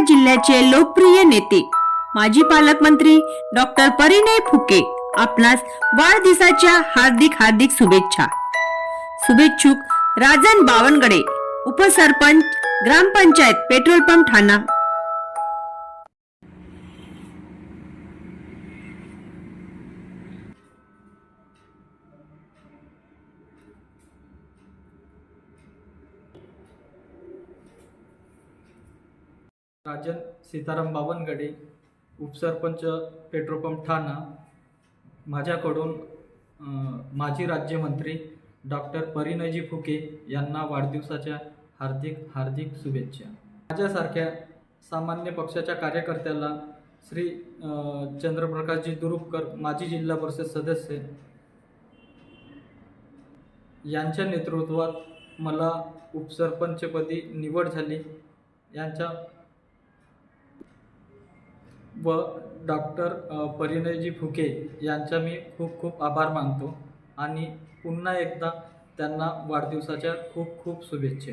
जिल्ह्याचे लोकप्रिय नेते. माजी पालकमंत्री डॉक्टर परिणय फुके आपणास वाढदिवसाच्या हार्दिक हार्दिक शुभेच्छा. शुभेच्छुक राजन बावनगडे उपसरपंच ग्रामपंचायत पेट्रोल पंप ठाणा. राजन सीताराम बावनगडे उपसरपंच पेट्रोलपंप ठाणा माझ्याकडून माजी राज्यमंत्री डॉक्टर परिणयजी फुके यांना वाढदिवसाच्या हार्दिक हार्दिक शुभेच्छा. माझ्यासारख्या सामान्य पक्षाच्या कार्यकर्त्याला श्री चंद्रप्रकाशजी दुरुपकर माजी जिल्हा परिषद सदस्य यांच्या नेतृत्वात मला उपसरपंचपदी निवड झाली. यांच्या व डॉक्टर परिणयजी फुके यांचा मी खूप खूप आभार मानतो. आणि पुन्हा एकदा त्यांना वाढदिवसाच्या खूप खूप शुभेच्छा.